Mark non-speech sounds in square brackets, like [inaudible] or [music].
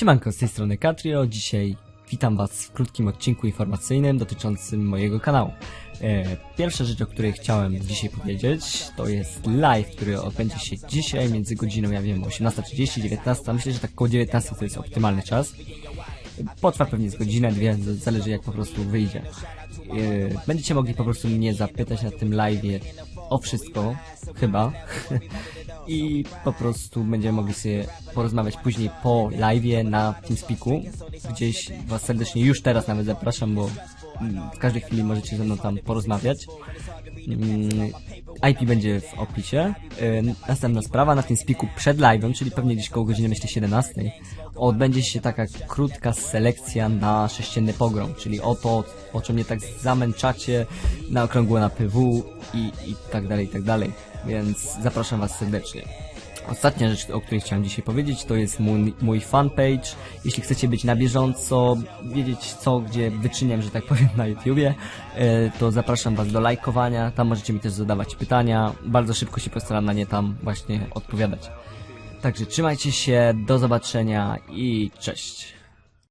Siemanko, z tej strony Katrio. Dzisiaj witam Was w krótkim odcinku informacyjnym dotyczącym mojego kanału. E, Pierwsza rzecz, o której chciałem dzisiaj powiedzieć, to jest live, który odbędzie się dzisiaj między godziną, ja wiem, 18.30, 19. Myślę, że tak koło 19 to jest optymalny czas. Potrwa pewnie z godzinę, dwie, zależy jak po prostu wyjdzie. E, Będziecie mogli po prostu mnie zapytać na tym live'ie o wszystko, chyba. [laughs] I po prostu będziemy mogli sobie porozmawiać później po live'ie na TeamSpeaku. Gdzieś Was serdecznie już teraz nawet zapraszam, bo mm, w każdej chwili możecie ze mną tam porozmawiać. IP będzie w opisie. Następna sprawa, na TeamSpeaku przed live'em, czyli pewnie gdzieś koło godziny myślę 17, odbędzie się taka krótka selekcja na sześcienny pogrom, czyli o to, o czym mnie tak zamęczacie na okrągłe na PW i, i tak dalej, i tak dalej. Więc zapraszam Was serdecznie. Ostatnia rzecz, o której chciałem dzisiaj powiedzieć, to jest mój, mój fanpage. Jeśli chcecie być na bieżąco, wiedzieć co, gdzie wyczyniam, że tak powiem, na YouTubie, e, to zapraszam Was do lajkowania. Tam możecie mi też zadawać pytania. Bardzo szybko się postaram na nie tam właśnie odpowiadać. Także trzymajcie się, do zobaczenia i cześć.